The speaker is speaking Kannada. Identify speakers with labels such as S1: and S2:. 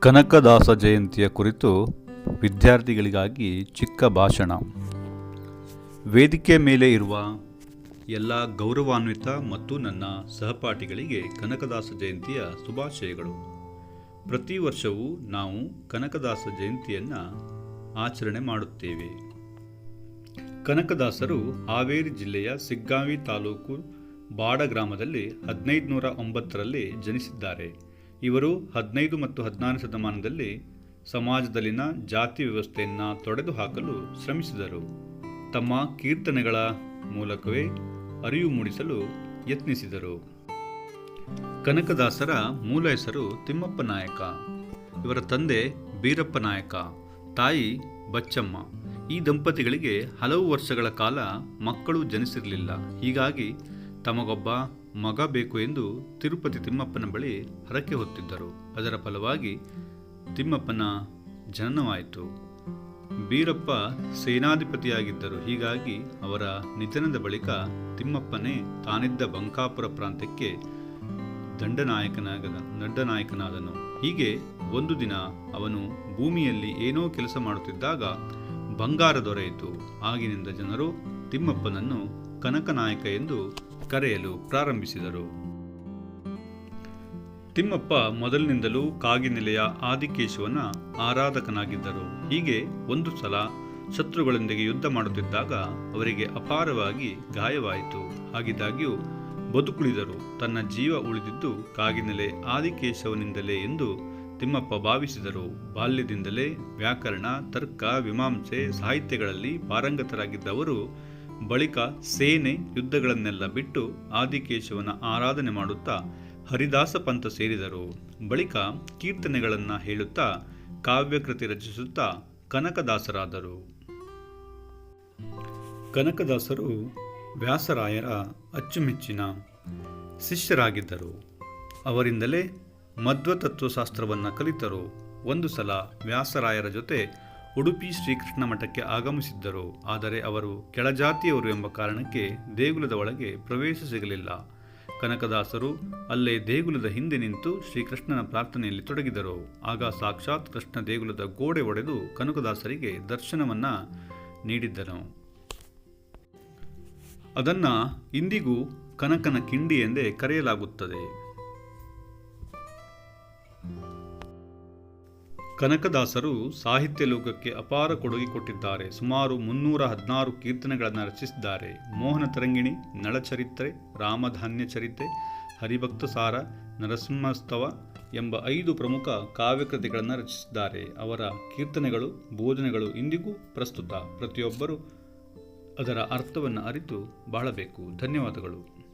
S1: ಕನಕದಾಸ ಜಯಂತಿಯ ಕುರಿತು ವಿದ್ಯಾರ್ಥಿಗಳಿಗಾಗಿ ಚಿಕ್ಕ ಭಾಷಣ. ವೇದಿಕೆ ಮೇಲೆ ಇರುವ ಎಲ್ಲ ಗೌರವಾನ್ವಿತ ಮತ್ತು ನನ್ನ ಸಹಪಾಠಿಗಳಿಗೆ ಕನಕದಾಸ ಜಯಂತಿಯ ಶುಭಾಶಯಗಳು. ಪ್ರತಿ ವರ್ಷವೂ ನಾವು ಕನಕದಾಸ ಜಯಂತಿಯನ್ನು ಆಚರಣೆ ಮಾಡುತ್ತೇವೆ. ಕನಕದಾಸರು ಹಾವೇರಿ ಜಿಲ್ಲೆಯ ಸಿಗ್ಗಾವಿ ತಾಲೂಕು ಬಾಡ ಗ್ರಾಮದಲ್ಲಿ ಹದಿನೈದು ನೂರ ಒಂಬತ್ತರಲ್ಲಿ ಜನಿಸಿದ್ದಾರೆ. ಇವರು ಹದಿನೈದು ಮತ್ತು ಹದಿನಾರು ಶತಮಾನದಲ್ಲಿ ಸಮಾಜದಲ್ಲಿನ ಜಾತಿ ವ್ಯವಸ್ಥೆಯನ್ನು ತೊಡೆದುಹಾಕಲು ಶ್ರಮಿಸಿದರು. ತಮ್ಮ ಕೀರ್ತನೆಗಳ ಮೂಲಕವೇ ಅರಿವು ಮೂಡಿಸಲು ಯತ್ನಿಸಿದರು. ಕನಕದಾಸರ ಮೂಲ ಹೆಸರು ತಿಮ್ಮಪ್ಪ ನಾಯಕ, ಇವರ ತಂದೆ ಬೀರಪ್ಪ ನಾಯಕ, ತಾಯಿ ಬಚ್ಚಮ್ಮ. ಈ ದಂಪತಿಗಳಿಗೆ ಹಲವು ವರ್ಷಗಳ ಕಾಲ ಮಕ್ಕಳು ಜನಿಸಿರಲಿಲ್ಲ. ಹೀಗಾಗಿ ತಮಗೊಬ್ಬ ಮಗ ಬೇಕು ಎಂದು ತಿರುಪತಿ ತಿಮ್ಮಪ್ಪನ ಬಳಿ ಹರಕೆ ಹೊತ್ತಿದ್ದರು. ಅದರ ಫಲವಾಗಿ ತಿಮ್ಮಪ್ಪನ ಜನನವಾಯಿತು. ಬೀರಪ್ಪ ಸೇನಾಧಿಪತಿಯಾಗಿದ್ದರು. ಹೀಗಾಗಿ ಅವರ ನಿಧನದ ಬಳಿಕ ತಿಮ್ಮಪ್ಪನೇ ತಾನಿದ್ದ ಬಂಕಾಪುರ ಪ್ರಾಂತ್ಯಕ್ಕೆ ದಂಡನಾಯಕನಾಗ ದಂಡನಾಯಕನಾದನು ಹೀಗೆ ಒಂದು ದಿನ ಅವನು ಭೂಮಿಯಲ್ಲಿ ಏನೋ ಕೆಲಸ ಮಾಡುತ್ತಿದ್ದಾಗ ಬಂಗಾರ ದೊರೆಯಿತು. ಆಗಿನಿಂದ ಜನರು ತಿಮ್ಮಪ್ಪನನ್ನು ಕನಕನಾಯಕ ಎಂದು ಕರೆಯಲು ಪ್ರಾರಂಭಿಸಿದರು. ತಿಮ್ಮಪ್ಪ ಮೊದಲಿನಿಂದಲೂ ಕಾಗಿನೆಲೆಯ ಆದಿಕೇಶವನ ಆರಾಧಕನಾಗಿದ್ದರು. ಹೀಗೆ ಒಂದು ಸಲ ಶತ್ರುಗಳೊಂದಿಗೆ ಯುದ್ಧ ಮಾಡುತ್ತಿದ್ದಾಗ ಅವರಿಗೆ ಅಪಾರವಾಗಿ ಗಾಯವಾಯಿತು. ಹಾಗಿದ್ದಾಗ್ಯೂ ಬದುಕುಳಿದರು. ತನ್ನ ಜೀವ ಉಳಿದಿದ್ದು ಕಾಗಿನೆಲೆ ಆದಿಕೇಶವನಿಂದಲೇ ಎಂದು ತಿಮ್ಮಪ್ಪ ಭಾವಿಸಿದರು. ಬಾಲ್ಯದಿಂದಲೇ ವ್ಯಾಕರಣ, ತರ್ಕ ವಿಮಾಂಸೆ ಸಾಹಿತ್ಯಗಳಲ್ಲಿ ಪಾರಂಗತರಾಗಿದ್ದ ಅವರು ಬಳಿಕ ಸೇನೆ ಯುದ್ಧಗಳನ್ನೆಲ್ಲ ಬಿಟ್ಟು ಆದಿಕೇಶವನ ಆರಾಧನೆ ಮಾಡುತ್ತಾ ಹರಿದಾಸ ಪಂಥ ಸೇರಿದರು. ಬಳಿಕ ಕೀರ್ತನೆಗಳನ್ನು ಹೇಳುತ್ತಾ ಕಾವ್ಯಕೃತಿ ರಚಿಸುತ್ತಾ ಕನಕದಾಸರಾದರು. ಕನಕದಾಸರು ವ್ಯಾಸರಾಯರ ಅಚ್ಚುಮೆಚ್ಚಿನ ಶಿಷ್ಯರಾಗಿದ್ದರು. ಅವರಿಂದಲೇ ಮಧ್ವತತ್ವಶಾಸ್ತ್ರವನ್ನು ಕಲಿತರು. ಒಂದು ಸಲ ವ್ಯಾಸರಾಯರ ಜೊತೆ ಉಡುಪಿ ಶ್ರೀಕೃಷ್ಣ ಮಠಕ್ಕೆ ಆಗಮಿಸಿದ್ದರು. ಆದರೆ ಅವರು ಕೆಳಜಾತಿಯವರು ಎಂಬ ಕಾರಣಕ್ಕೆ ದೇಗುಲದ ಒಳಗೆ ಪ್ರವೇಶ ಸಿಗಲಿಲ್ಲ. ಕನಕದಾಸರು ಅಲ್ಲೇ ದೇಗುಲದ ಹಿಂದೆ ನಿಂತು ಶ್ರೀಕೃಷ್ಣನ ಪ್ರಾರ್ಥನೆಯಲ್ಲಿ ತೊಡಗಿದರು. ಆಗ ಸಾಕ್ಷಾತ್ ಕೃಷ್ಣ ದೇಗುಲದ ಗೋಡೆ ಒಡೆದು ಕನಕದಾಸರಿಗೆ ದರ್ಶನವನ್ನ ನೀಡಿದ್ದನು. ಅದನ್ನು ಇಂದಿಗೂ ಕನಕನ ಕಿಂಡಿ ಎಂದೇ ಕರೆಯಲಾಗುತ್ತದೆ. ಕನಕದಾಸರು ಸಾಹಿತ್ಯ ಲೋಕಕ್ಕೆ ಅಪಾರ ಕೊಡುಗೆ ಕೊಟ್ಟಿದ್ದಾರೆ. ಸುಮಾರು ಮುನ್ನೂರ ಹದಿನಾರು ಕೀರ್ತನೆಗಳನ್ನು ರಚಿಸಿದ್ದಾರೆ. ಮೋಹನ ತರಂಗಿಣಿ, ನಳಚರಿತ್ರೆ, ರಾಮಧಾನ್ಯ ಚರಿತ್ರೆ, ಹರಿಭಕ್ತ ಸಾರ ನರಸಿಂಹಸ್ತವ ಎಂಬ ಐದು ಪ್ರಮುಖ ಕಾವ್ಯಕೃತಿಗಳನ್ನು ರಚಿಸಿದ್ದಾರೆ. ಅವರ ಕೀರ್ತನೆಗಳು ಬೋಧನೆಗಳು ಇಂದಿಗೂ ಪ್ರಸ್ತುತ. ಪ್ರತಿಯೊಬ್ಬರೂ ಅದರ ಅರ್ಥವನ್ನು ಅರಿತು ಬಾಳಬೇಕು. ಧನ್ಯವಾದಗಳು.